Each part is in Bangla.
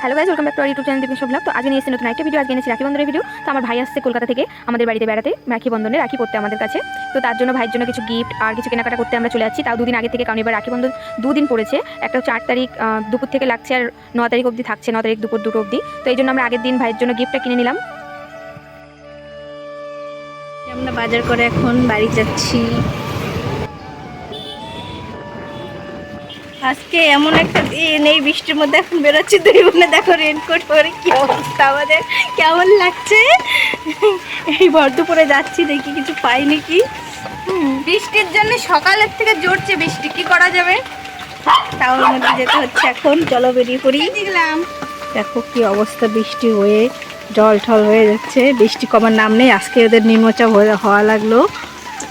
Hello guys welcome back to YouTube channel Dipesh blog তো আজ নিয়ে এসেছি নতুন একটা ভিডিও আজকে এনেছি রাখি বন্ধনের ভিডিও তো আমার ভাই আসছে কলকাতা থেকে আমাদের বাড়িতে বেড়াতে, রাখি বন্ধনে রাখি করতে আমাদের কাছে। তো তার জন্য ভাইয়ের জন্য কিছু গিফট আর কিছু কেনাকাটা করতে আমরা চলে যাচ্ছি। তাও দুদিন আগে থেকে, কারণ এবার রাখি বন্ধন দুদিন পড়েছে। একটা চার তারিখ দুপুর থেকে লাগছে আর ন তারিখ অবধি থাকছে, ন তারিখ দুপুর দুটো অবধি। তো এই জন্য আমরা আগের দিন ভাইয়ের জন্য গিফটটা কিনে নিলাম। আমরা বাজার করে এখন বাড়ি যাচ্ছি। আজকে এমন একটা দিন এই বৃষ্টির মধ্যে এখন বেরোচ্ছি দুই বোনে দেখো রেনকোট পরে কি অবস্থা আমাদের কেমন লাগছে? এই ভর দুপুরে যাচ্ছি দেখি কিছু পাই নাকি। বৃষ্টির জন্য সকালের থেকে জোরছে বৃষ্টি কি করা যাবে? টাউন মধ্যে যেতে হচ্ছে এখন চলো বেরিয়ে পড়ি। দেখলাম। দেখো কি অবস্থা বৃষ্টি হয়ে জল ঠল হয়ে যাচ্ছে, বৃষ্টি কমার নাম নেই, আজকে ওদের নিম্নচাপ হওয়া লাগল।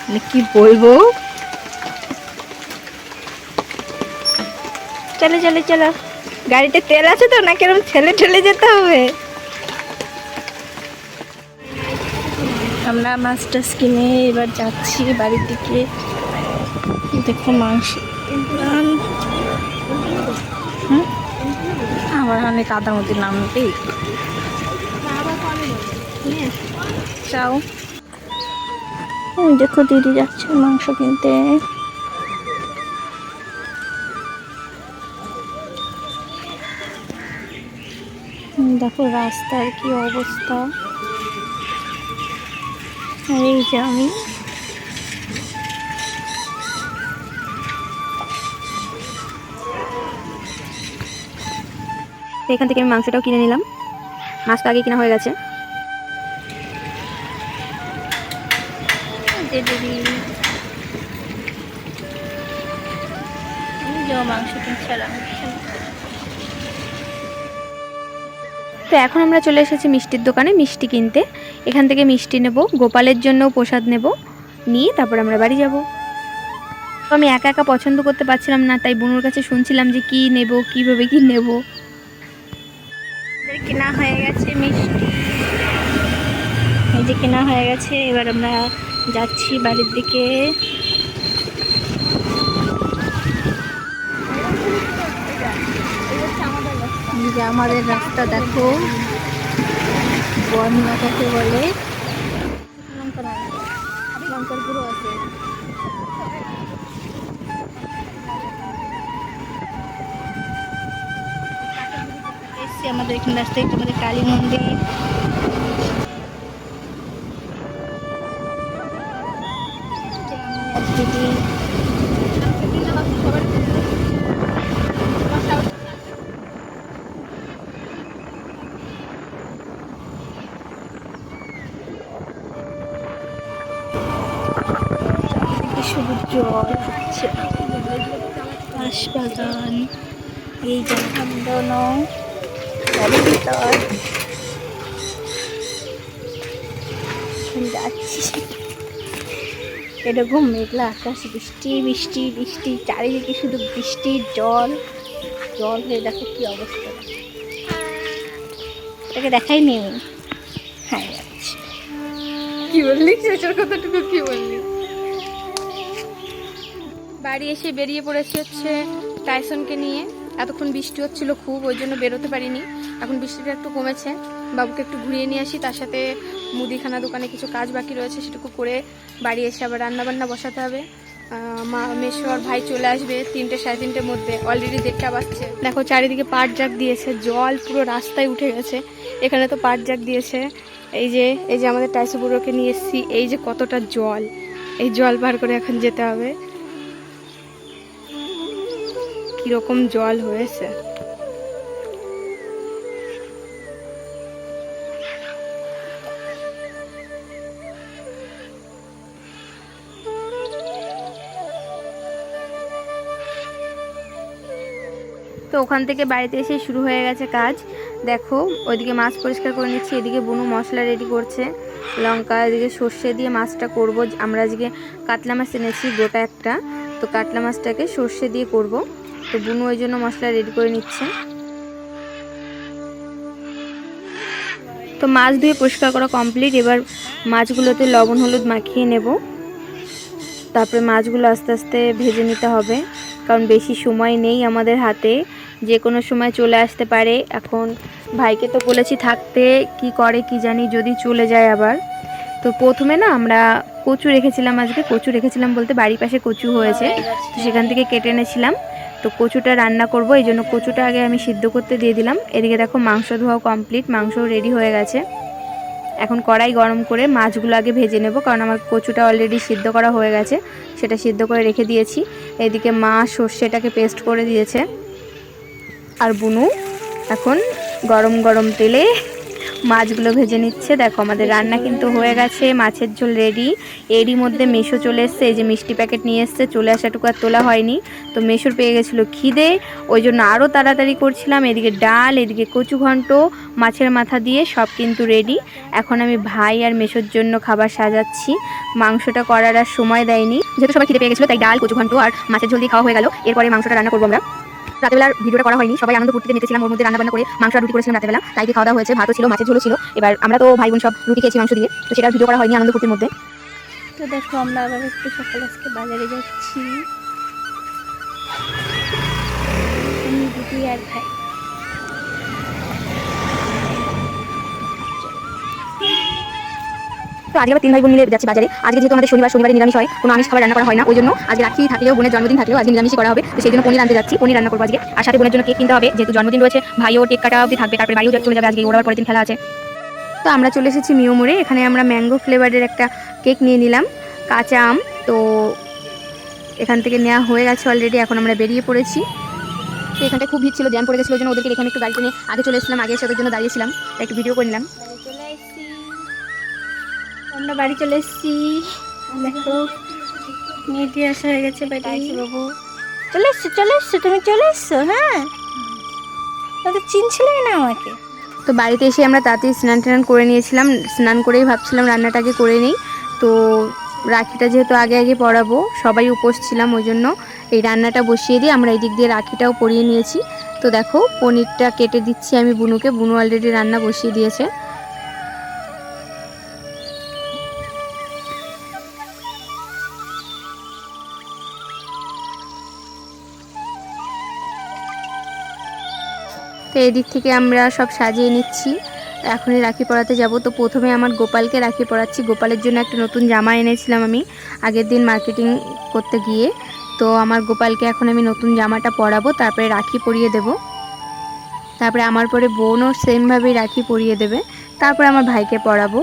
মানে কি বলব? চলে চলে, চলো। গাড়িতে তেল আছে তো না কেরম ঠেলে ঠেলে যেতে হবে? আমরা মাছ টাছ কিনে এবার যাচ্ছি বাড়ির দিকে। দেখো মাংস? আমার অনেক আদার মধ্যে নাম নেই। চাও দেখো দিদি যাচ্ছে মাংস কিনতে। দেখো রাস্তার কি অবস্থা। এই যে আমি। এখান থেকে আমি মাংসটাও কিনে নিলাম। মাছটা আগে কিনা হয়ে গেছে। যে ও মাংস। তো এখন আমরা চলে এসেছি মিষ্টির দোকানে মিষ্টি কিনতে। এখান থেকে মিষ্টি নেব, গোপালের জন্য প্রসাদ নেব। নিয়ে তারপর আমরা বাড়ি যাব। তো আমি একা একা পছন্দ করতে পারছিলাম না, তাই বুনুর কাছে শুনছিলাম যে কি নেব, কীভাবে কি নেব। কেনা হয়ে গেছে মিষ্টি। এই যে কেনা হয়ে গেছে, এবার আমরা যাচ্ছি বাড়ির দিকে। আমাদের রাস্তা, দেখো। বর্ণনা কাকে বলে। লঙ্কার গুঁড়ো আছে। আমাদের এখানে রাস্তায় আমাদের কালী মন্দির। শুধু হচ্ছে বাঁশবাগান এই বাড়ির যাচ্ছি। এরকম মেঘলা আকাশ, বৃষ্টি বৃষ্টি বৃষ্টি, চারিদিকে শুধু বৃষ্টির জল। জল হয়ে দেখো কি অবস্থা। এটাকে দেখাই নেই হ্যাঁ কি বললি? শেষের কথাটুকু কি বললি? বাড়ি এসে বেরিয়ে পড়েছে হচ্ছে টাইসনকে নিয়ে। এতক্ষণ বৃষ্টি হচ্ছিল খুব, ওই জন্য বেরোতে পারিনি। এখন বৃষ্টিটা একটু কমেছে। বাবুকে একটু ঘুরিয়ে নিয়ে আসি, তার সাথে মুদিখানা দোকানে কিছু কাজ বাকি রয়েছে, সেটুকু করে বাড়ি এসে আবার রান্না বান্না বসাতে হবে। মা, মেশো আর ভাই চলে আসবে তিনটে সাড়ে তিনটের মধ্যে। অলরেডি দেড়টা বাজছে। দেখো চারিদিকে পাট জাগ দিয়েছে, জল পুরো রাস্তায় উঠে গেছে। এখানে তো পাট জাগ দিয়েছে। এই যে এই যে আমাদের টাইসোপুরোকে নিয়ে এসেছি, এই যে কতটা জল। এই জল পার করে এখন যেতে হবে। কীরকম জল হয়েছে? তো ওখান থেকে বাড়িতে এসে শুরু হয়ে গেছে কাজ। দেখো, ওইদিকে মাছ পরিষ্কার করে নিচ্ছি, এদিকে বুনু মশলা রেডি করছে। লঙ্কা, এদিকে সর্ষে দিয়ে মাছটা করব। আমরা আজকে কাতলা মাছ এনেছি গোটা একটা। তো কাতলা মাছটাকে সর্ষে দিয়ে করব। তো বুনু ওই জন্য মশলা রেডি করে নিচ্ছে। তো মাছ ধুয়ে পরিষ্কার করা কমপ্লিট এবার মাছগুলোতে লবণ, হলুদ মাখিয়ে নেব। তারপরে মাছগুলো আস্তে আস্তে ভেজে নিতে হবে, কারণ বেশি সময় নেই আমাদের হাতে। যে কোনো সময় চলে আসতে পারে। এখন ভাইকে তো বলেছি থাকতে, কি করে কি জানি যদি চলে যায় আবার। তো প্রথমে না আমরা কচু রেখেছিলাম আজকে, কচু রেখেছিলাম বলতে বাড়ির পাশে কচু হয়েছে। তো সেখান থেকে কেটে এনেছিলাম। তো কচুটা রান্না করব, এই জন্য কচুটা আগে আমি সিদ্ধ করতে দিয়ে দিলাম। এদিকে দেখো মাংস ধোয়া কমপ্লিট মাংস রেডি হয়ে গেছে। এখন কড়াই গরম করে মাছগুলো আগে ভেজে নেব, কারণ আমার কচুটা অলরেডি সিদ্ধ করা হয়ে গেছে, সেটা সিদ্ধ করে রেখে দিয়েছি। এদিকে মা সর্ষেটাকে পেস্ট করে দিয়েছে। আর বুনু এখন গরম গরম তেলে মাছগুলো ভেজে নিচ্ছে। দেখো আমাদের রান্না কিন্তু হয়ে গেছে, মাছের ঝোল রেডি এরই মধ্যে মেশো চলে এসছে, এই যে মিষ্টি প্যাকেট নিয়ে এসছে, চলে আসাটুকু আর তোলা হয়নি। তো মেশোর পেয়ে গেছিল খিদে, ওই জন্য আরও তাড়াতাড়ি করছিলাম। এদিকে ডাল, এদিকে কচু ঘন্ট, মাছের মাথা দিয়ে সব কিন্তু রেডি এখন আমি ভাই আর মেশোর জন্য খাবার সাজাচ্ছি। মাংসটা করার আর সময় দেয়নি। যেহেতু সবাই খিদে পেয়ে গেছিল, তাই ডাল, কচু ঘন্ট আর মাছের ঝোল দিয়ে খাওয়া হয়ে গেল। এরপরে মাংসটা রান্না করব আমরা। রাতেবেলার ভিডিওটা করা হয়নি, সবাই আনন্দ ফুর্তিতে মেতেছিলাম, ওর মধ্যে রান্না বান্না করে মাংস রুটি করেছিলাম রাতেবেলা তাই খাওয়া দাওয়া হয়েছে, ভাতও ছিল, মাছের ঝোলও ছিল, এবার আমরা তো ভাই বোন সব রুটি খেয়েছি, মাংস দিয়ে, তো সেটা ভিডিও করা হয়নি আনন্দ ফুর্তির মধ্যে। তো দেখো, আমরা আবার একটু সকাল আজকে বাজারে যাচ্ছি। আর ভাই। তো আজকে তিন ভাই বোন মিলে যাচ্ছি বাজারে। আজকে যেহেতু আমাদের শনিবার, শনিবারে নিরামিষ হয়, কোনো আমিষ খাবার রান্না করা হয় না ওই জন্য আজকে রাখি থাকলেও, বোনের জন্মদিন থাকলেও আজকে নিরামিষ করা হবে। তো সেই জন্য পনির আনতে যাচ্ছি, পনির রান্না করব আজকে। আর সাথে বোনের জন্য কেক কিনতে হবে, যেহেতু জন্মদিন রয়েছে, ভাইও কেক কাটা অবধি থাকবে, তারপরে বাড়িও চলে যাবে আজকে, ওর পরের দিন খেলা আছে। তো আমরা চলে এসেছি মিও মোড়ে, এখানে আমরা ম্যাঙ্গো ফ্লেভারের একটা কেক নিয়ে নিলাম, কাঁচা আম। তো এখান থেকে নেওয়া হয়ে গেছে অলরেডি এখন আমরা বেরিয়ে পড়েছি। তো এখানটা খুব ভিড় ছিল, জ্যাম পড়ে গেছিল জন্য ওদেরকে এখানে একটু গাড়িতে নিয়ে আগে চলে এসেছিলাম আগে এসে ওদের জন্য দাঁড়িয়েছিলাম, একটু ভিডিও করে নিলাম। আমরা বাড়ি চলে এসেছি। দেখো মেয়েটি আসা হয়ে গেছে বাড়ি। বাবু। চলে এসছো চলে এসছো তুমি চলে এসছো হ্যাঁ? তো চিনছিলে না আমাকে। তো বাড়িতে এসে আমরা তাড়াতাড়ি স্নান টান করে নিয়েছিলাম। স্নান করেই ভাবছিলাম রান্নাটাকে করে নিই। তো রাখিটা যেহেতু আগে আগে পরাবো সবাই উপোস ছিলাম ওই জন্য এই রান্নাটা বসিয়ে দিয়ে আমরা এই দিক দিয়ে রাখিটাও পরিয়ে নিয়েছি। তো দেখো পনিরটা কেটে দিচ্ছি আমি বুনুকে। বুনু অলরেডি রান্না বসিয়ে দিয়েছে। তো এদিক থেকে আমরা সব সাজিয়ে নিচ্ছি। এখনই রাখি পরাতে যাব। তো প্রথমে আমার গোপালকে রাখি পরাচ্ছি। গোপালের জন্য একটা নতুন জামা এনেছিলাম আমি আগের দিন মার্কেটিং করতে গিয়ে। তো আমার গোপালকে এখন আমি নতুন জামাটা পরাবো, তারপরে রাখি পরিয়ে দেব। তারপরে আমার পরে বোনও সেমভাবেই রাখি পরিয়ে দেবে। তারপরে আমার ভাইকে পরাবো।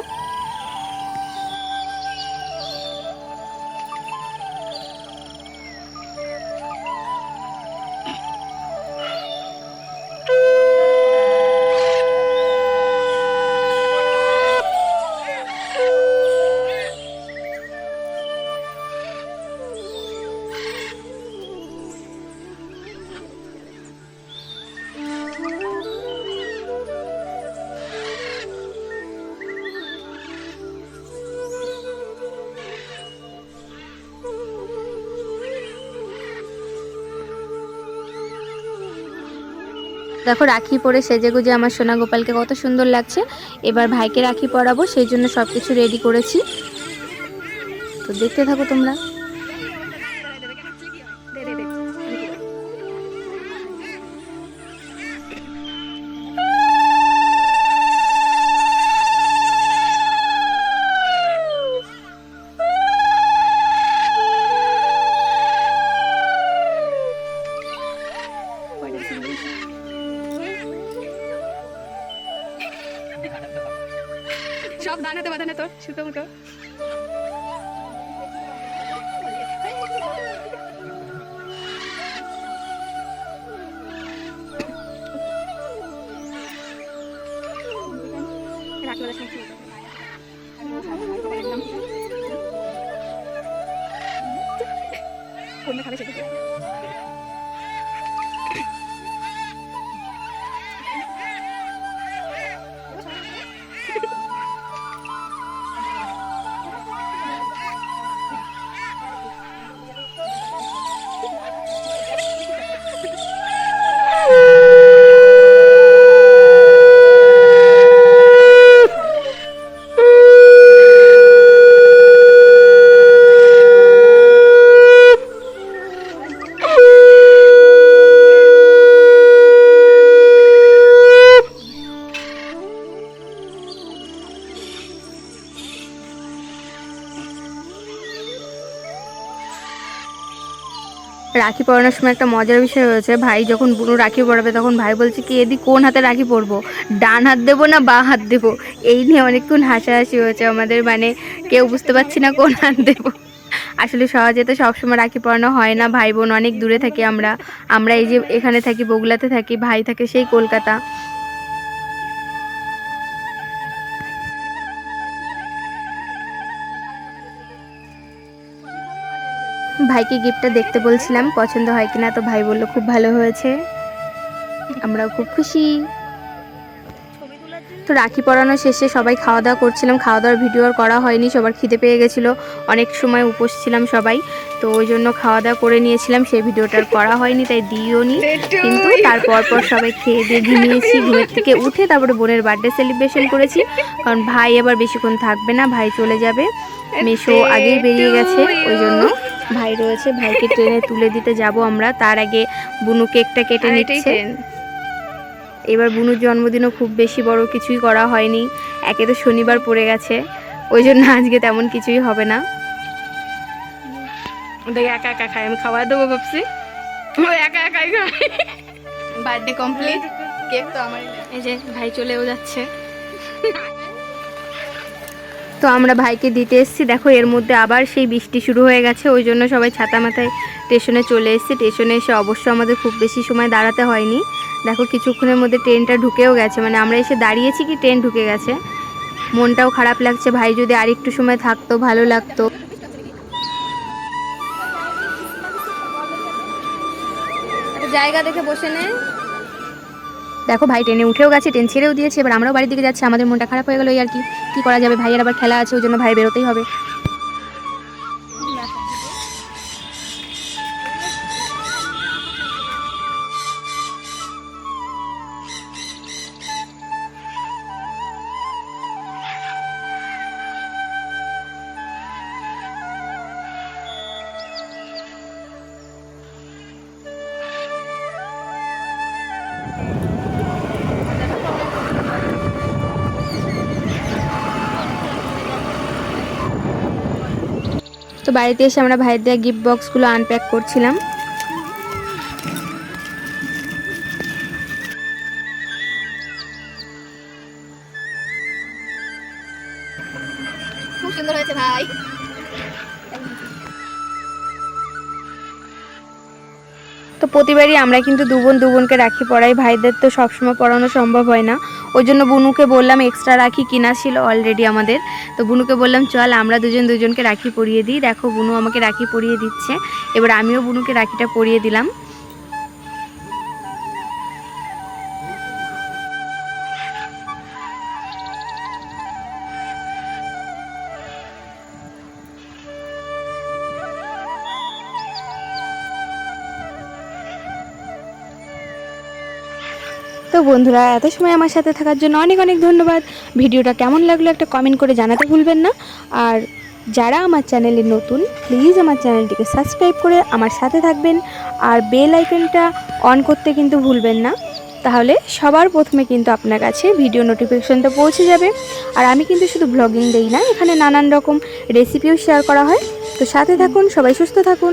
দেখো, রাখি পরে সেজে গুজে আমার সোনা গোপালকে কত সুন্দর লাগছে। এবার ভাইকে রাখি পরাবো, সেই জন্য সব কিছু রেডি করেছি। তো দেখতে থাকো তোমরা। মুতো কোনটা খাবে সেটা রাখি পরানোর সময় একটা মজার বিষয় হয়েছে, ভাই যখন বুনু রাখি পরাবে তখন ভাই বলছে কি, এদি কোন হাতে রাখি পরবো? ডান হাত দেবো না বা হাত দেবো? এই নিয়ে অনেকক্ষণ হাসাহাসি হয়েছে আমাদের মানে কেউ বুঝতে পারছি না কোন হাত দেবো। আসলে সহজে তো সবসময় রাখি পরানো হয় না, ভাই বোন অনেক দূরে থাকি আমরা আমরা এই যে এখানে থাকি বগুলাতে থাকি, ভাই থাকে সেই কলকাতা। ভাইকে গিফটটা দেখতে বলছিলাম, পছন্দ হয় কিনা তো ভাই বলল খুব ভালো হয়েছে। আমরাও খুব খুশি। তো রাখি পরানো শেষে সবাই খাওয়া দাওয়া করছিলাম খাওয়া দাওয়ার ভিডিও আর করা হয়নি, সবার খিদে পেয়ে গেছিল। অনেক সময় উপোস ছিলাম সবাই, তো ওই জন্য খাওয়া দাওয়া করে নিয়েছিলাম, সেই ভিডিওটা করা হয়নি, তাই দিও নি। কিন্তু তারপর পর সবাই খেয়ে দিয়ে ঘুমিয়েছি, ঘুমের থেকে উঠে তারপরে বোনের বার্থডে সেলিব্রেশন করেছি। কারণ ভাই আবার বেশিক্ষণ থাকবে না, ভাই চলে যাবে। মেশো আগেই বেরিয়ে গেছে, ওই জন্য ভাই রয়েছে ভাইকে ট্রেনে তুলে দিতে যাব আমরা। তার আগে বুনু কেকটা কেটে নিচ্ছে। এবার বুনুর জন্মদিনও খুব বেশি বড় কিছুই করা হয়নি। একে তো শনিবার পড়ে গেছে। ওই জন্য আজকে তেমন কিছুই হবে না। দেখে একা একা খাই আমি খাওয়া দেবো ভাবছি। ও একা একাই খাই। বার্থডে কমপ্লিট কেক তো আমার এই যে ভাই চলেও যাচ্ছে। তো আমরা ভাইকে দিতে এসেছি। দেখো, এর মধ্যে আবার সেই বৃষ্টি শুরু হয়ে গেছে, ওই জন্য সবাই ছাতা মাথায় স্টেশনে চলে এসেছি। স্টেশনে এসে অবশ্য আমাদের খুব বেশি সময় দাঁড়াতে হয়নি। দেখো, কিছুক্ষণের মধ্যে ট্রেনটা ঢুকেও গেছে। মানে আমরা এসে দাঁড়িয়েছি কি, ট্রেন ঢুকে গেছে। মনটাও খারাপ লাগছে, ভাই যদি আর একটু সময় থাকতো, ভালো লাগতো। জায়গা দেখে বসে নে। দেখো ভাই ট্রেনে উঠেও গেছে, ট্রেন ছেড়েও দিয়েছে, এবার আমরাও বাড়ির দিকে যাচ্ছি, আমাদের মনটা খারাপ হয়ে গেলো আর কি। কি করা যাবে? ভাইয়ের আবার খেলা আছে, ওই জন্য ভাই বেরোতেই হবে। তো বাড়িতে এসে আমরা ভাইয়ের দেওয়া গিফট বক্সগুলো আনপ্যাক করছিলাম। প্রতিবারই আমরা কিন্তু দু বোন দু বোনকে রাখি পড়াই। ভাইদের তো সবসময় পড়ানো সম্ভব হয় না। ওই জন্য বুনুকে বললাম এক্সট্রা রাখি, কিনা ছিল অলরেডি আমাদের। তো বুনুকে বললাম, চল, আমরা দুজন দুজনকে রাখি পরিয়ে দিই। দেখো, বুনু আমাকে রাখি পরিয়ে দিচ্ছে। এবার আমিও বুনুকে রাখিটা পরিয়ে দিলাম। তো বন্ধুরা, এত সময় আমার সাথে থাকার জন্য অনেক অনেক ধন্যবাদ। ভিডিওটা কেমন লাগল একটা কমেন্ট করে জানাতে ভুলবেন না। আর যারা আমার চ্যানেলে নতুন প্লিজ আমার চ্যানেলটিকে সাবস্ক্রাইব করে আমার সাথে থাকবেন। আর বেল আইকনটা অন করতে কিন্তু ভুলবেন না। তাহলে সবার প্রথমে কিন্তু আপনার কাছে ভিডিও নোটিফিকেশনটা পৌঁছে যাবে। আর আমি কিন্তু শুধু ব্লগিং দেই না, এখানে নানান রকম রেসিপিও শেয়ার করা হয়। তো সাথে থাকুন, সবাই সুস্থ থাকুন।